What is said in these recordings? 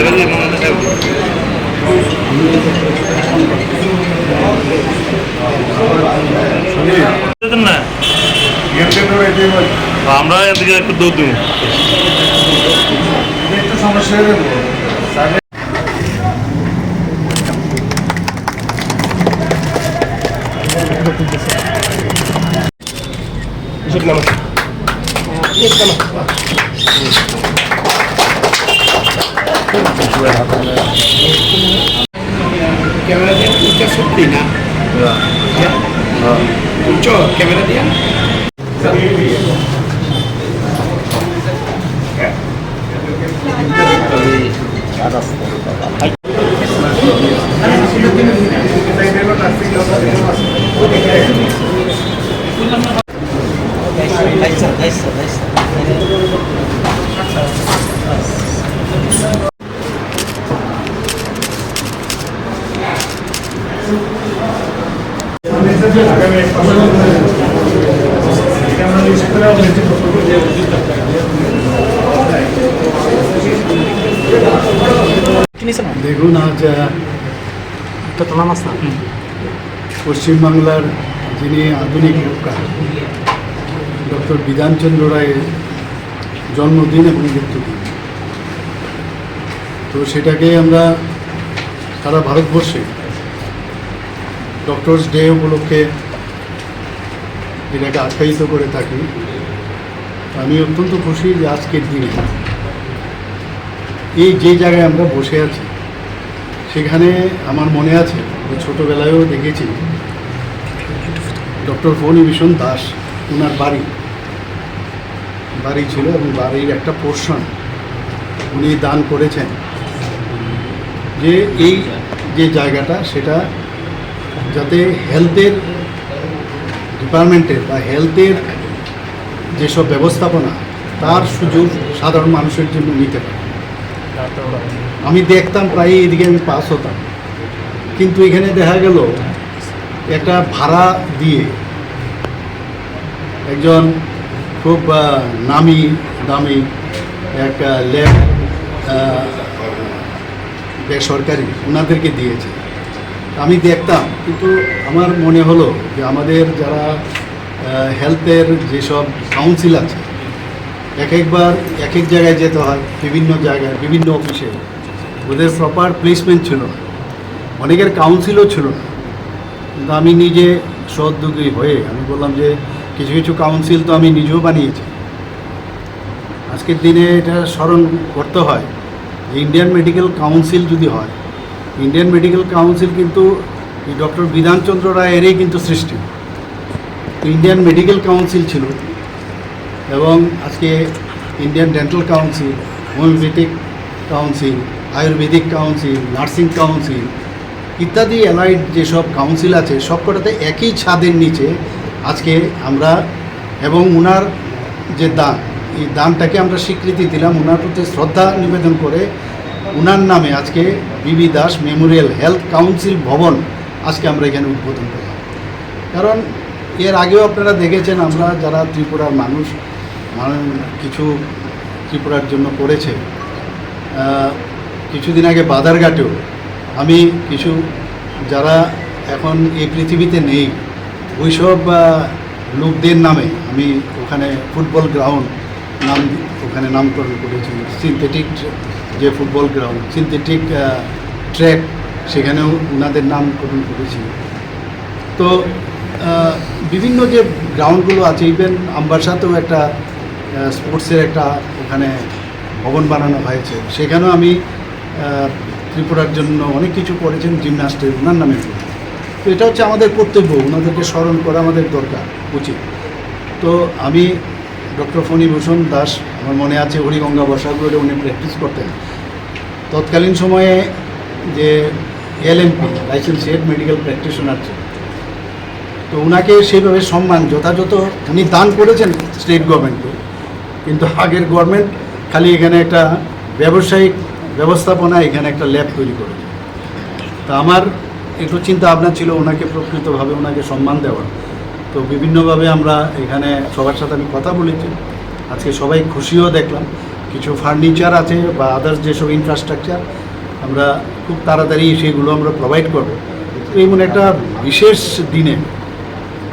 এবারে মামলা না আমরা এদিকে একটু দৌড় দিব একটু সমস্যা হয়ে যাব Kamera dia punya seperti nak. Ya. Pucuk kamera dia. দেখুন আজ পশ্চিমবাংলার যিনি আধুনিক লোকা ডক্টর বিধানচন্দ্র রায়ের জন্মদিন এবং মৃত্যুদিন। তো সেটাকে আমরা সারা ভারতবর্ষে ডক্টরস ডে উপলক্ষে এটাকে আখ্যায়িত করে থাকি। আমি অত্যন্ত খুশি যে আজকের দিনে এই যে জায়গায় আমরা বসে আছি, সেখানে আমার মনে আছে ছোটোবেলায়ও দেখেছি, ডক্টর ফণী ভীষণ দাস ওনার বাড়ি। বাড়ি ছিল এবং বাড়ির একটা পোর্শন উনি দান করেছেন। যে এই যে জায়গাটা, সেটা যাতে হেলথের ডিপার্টমেন্টের বা হেলথের যেসব ব্যবস্থাপনা, তার সুযোগ সাধারণ মানুষের জন্য নিতে পারে। আমি দেখতাম প্রায় এদিকে আমি পাস হতাম। কিন্তু এখানে দেখা গেল, একটা ভাড়া দিয়ে একজন খুব নামি দামি এক ল্যাব বেসরকারি ওনাদেরকে দিয়েছে। আমি দেখতাম, কিন্তু আমার মনে হলো যে আমাদের যারা হেলথের যেসব কাউন্সিল আছে, এক একবার এক এক জায়গায় যেতে হয়, বিভিন্ন জায়গায়, বিভিন্ন অফিসে ওদের প্রপার প্লেসমেন্ট ছিল না। অনেকের কাউন্সিলও ছিল না। কিন্তু আমি নিজে সদ্যোগী হয়ে, আমি বললাম যে কিছু কিছু কাউন্সিল তো আমি নিজেও বানিয়েছি। আজকের দিনে এটা স্মরণ করতে হয় ইন্ডিয়ান মেডিকেল কাউন্সিল যদি হয় ইন্ডিয়ান মেডিকেল কাউন্সিল কিন্তু এই ডক্টর বিধানচন্দ্র রায়েরই কিন্তু সৃষ্টি। তো ইন্ডিয়ান মেডিকেল কাউন্সিল ছিল এবং আজকে Indian dental council homeopathic council ayurvedic council nursing council ইত্যাদি অ্যালাইড যেসব কাউন্সিল আছে, সবকটাতে একই ছাদের নিচে আজকে আমরা এবং ওনার যে দান, এই দানটাকে আমরা স্বীকৃতি দিলাম। ওনার প্রতি শ্রদ্ধা নিবেদন করে ওনার নামে আজকে বিবি দাস মেমোরিয়াল হেলথ কাউন্সিল ভবন আজকে আমরা এখানে উদ্বোধন করলাম। কারণ এর আগেও আপনারা দেখেছেন আমরা যারা ত্রিপুরার মানুষ মানুষ কিছু ত্রিপুরার জন্য করেছে কিছুদিন আগে বাদারঘাটেও আমি কিছু যারা এখন এই পৃথিবীতে নেই, ওইসব লোকদের নামে আমি ওখানে ফুটবল গ্রাউন্ড নাম, ওখানে নামকরণ করেছি সিনথেটিক যে ফুটবল গ্রাউন্ড, সিনথেটিক ট্র্যাক, সেখানেও ওনাদের নামকরণ করেছি। তো বিভিন্ন যে গ্রাউন্ডগুলো আছে, ইভেন আমবাসাতেও একটা স্পোর্টসের একটা ওখানে ভবন বানানো হয়েছে। সেখানেও আমি ত্রিপুরার জন্য অনেক কিছু করেছেন, জিমনাস্টের ওনার নামে তো এটা হচ্ছে আমাদের কর্তব্য ওনাদেরকে স্মরণ করা আমাদের দরকার, উচিত। তো আমি ডক্টর ফণিভূষণ দাস, আমার মনে আছে হরিগঙ্গা বসাগুলো উনি প্র্যাকটিস করতেন। তৎকালীন সময়ে যে LMP licence head medical practitioner ছিল, তো ওনাকে সেইভাবে সম্মান, যথাযথ উনি দান করেছেন স্টেট গভর্নমেন্টকে কিন্তু আগের গভর্নমেন্ট খালি এখানে একটা ব্যবসায়িক ব্যবস্থাপনা, এখানে একটা ল্যাব তৈরি করেছে। তা আমার একটু চিন্তা ভাবনা ছিল ওনাকে প্রকৃতভাবে ওনাকে সম্মান দেওয়ার। তো বিভিন্নভাবে আমরা এখানে সবার সাথে আমি কথা বলেছি, আজকে সবাই খুশিও দেখলাম। কিছু ফার্নিচার আছে বা আদার্স যেসব ইনফ্রাস্ট্রাকচার আমরা খুব তাড়াতাড়ি সেগুলো আমরা প্রোভাইড করব। এমন একটা বিশেষ দিনে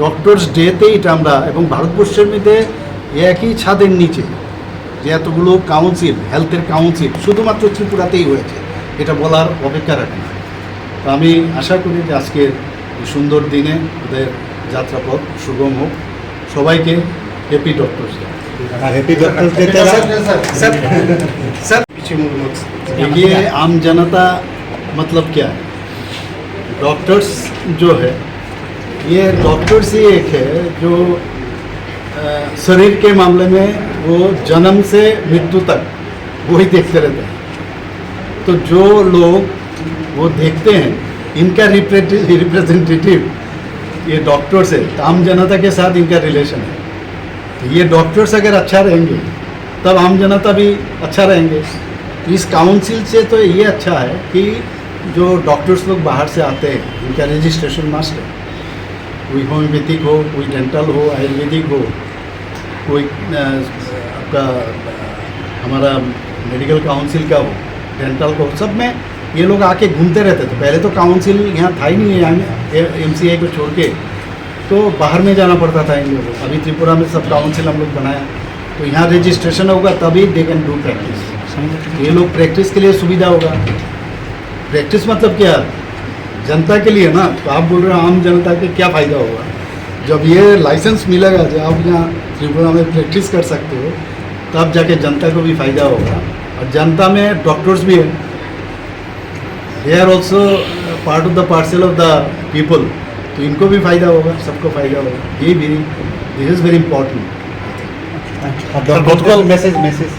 ডক্টরস ডেতে এটা আমরা এবং ভারতবর্ষের মধ্যে একই ছাদের নিচে যে এতগুলো কাউন্সিল হেলথের কাউন্সিল শুধুমাত্র ত্রিপুরাতেই হয়েছে, এটা বলার অপেক্ষা রাখে না তো আমি আশা করি যে আজকের সুন্দর দিনে ওদের যাত্রাপথ সুগম হোক। সবাইকে happy doctors happy sir sir मुड़ देखिए आम जनता मतलब क्या है? डॉक्टर्स जो है ये डॉक्टर्स ही एक है जो शरीर के मामले में वो जन्म से मृत्यु तक वही देखते रहते हैं। तो जो लोग वो देखते हैं इनका रिप्रेजेंटेटिव ये डॉक्टर्स है तो आम जनता के साथ इनका रिलेशन है। तो ये डॉक्टर्स अगर अच्छा रहेंगे, तब आम जनता भी अच्छा रहेंगे। इस काउंसिल से तो ये अच्छा है कि जो डॉक्टर्स लोग बाहर से आते हैं, उनका रजिस्ट्रेशन मास्टर कोई होम्योपैथिक हो, कोई डेंटल हो आयुर्वेदिक हो, कोई आपका, हमारा मेडिकल काउंसिल का हो डेंटल का हो, सब में ये लोग आके घूमते रहते थे। पहले तो काउंसिल यहाँ था ही नहीं है एम सी को छोड़ के। तो बाहर में जाना पड़ता था इन लोगों को। अभी त्रिपुरा में सब काउंसिल हम लोग बनाया। तो यहाँ रजिस्ट्रेशन होगा, तभी दे कैन डू प्रैक्टिस ये लोग प्रैक्टिस के लिए सुविधा होगा। प्रैक्टिस मतलब क्या? जनता के लिए ना तो आप बोल रहे हो आम जनता के क्या फ़ायदा होगा? जब ये लाइसेंस मिलेगा जब आप यहाँ त्रिपुरा में प्रैक्टिस कर सकते हो, तब जाके जनता को भी फ़ायदा होगा। और जनता में डॉक्टर्स भी हैं। They are also part of the parcel of the people तो इनको भी फ़ायदा होगा सबको फ़ायदा होगा। ये very this is very important message message